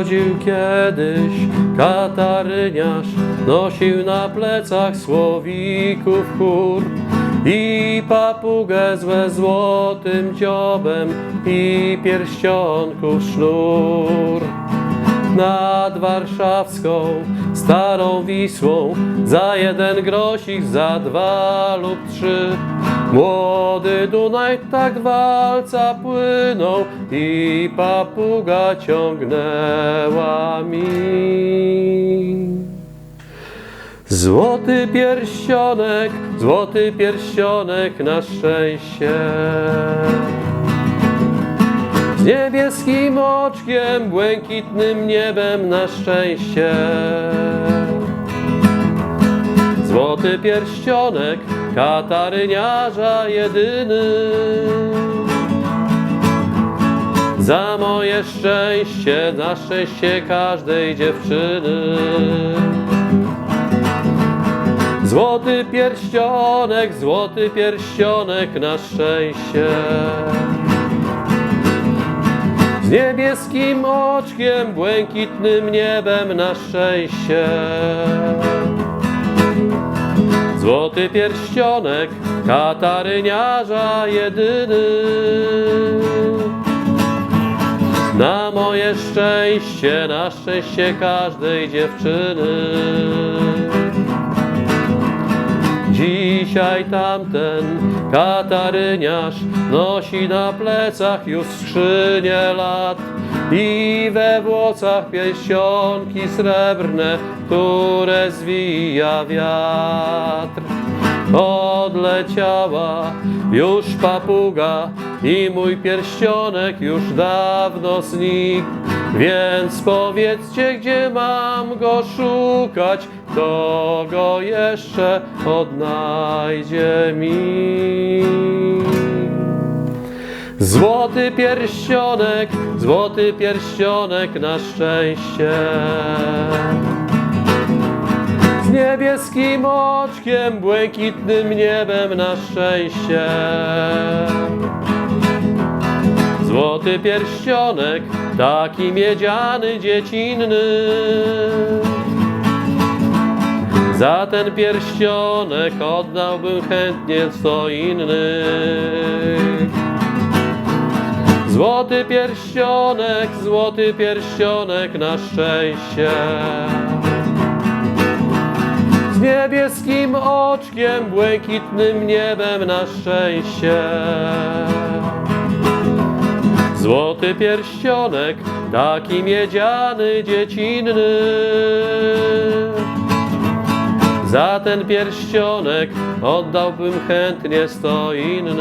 Kiedyś kataryniarz nosił na plecach słowików chór i papugę ze złotym dziobem i pierścionków sznur. Nad warszawską starą Wisłą za jeden grosik, za dwa lub trzy. Młody Dunaj tak walca płynął i papuga ciągnęła mi. Złoty pierścionek, złoty pierścionek na szczęście. Z niebieskim oczkiem, błękitnym niebem na szczęście. Złoty pierścionek, kataryniarza jedyny. Za moje szczęście, na szczęście każdej dziewczyny. Złoty pierścionek, złoty pierścionek na szczęście. Z niebieskim oczkiem, błękitnym niebem na szczęście. Złoty pierścionek, kataryniarza jedyny. Na moje szczęście, na szczęście każdej dziewczyny. Dzisiaj tamten kataryniarz nosi na plecach już skrzynię lat i we włosach pierścionki srebrne, które zwija wiatr. Odleciała już papuga i mój pierścionek już dawno znikł. Więc powiedzcie, gdzie mam go szukać, kto go jeszcze odnajdzie mi. Złoty pierścionek, złoty pierścionek na szczęście. Z niebieskim oczkiem, błękitnym niebem na szczęście. Złoty pierścionek, taki miedziany, dziecinny. Za ten pierścionek oddałbym chętnie sto innych. Złoty pierścionek, złoty pierścionek na szczęście. Z niebieskim oczkiem, błękitnym niebem na szczęście. Złoty pierścionek, taki miedziany, dziecinny. Za ten pierścionek oddałbym chętnie sto innych.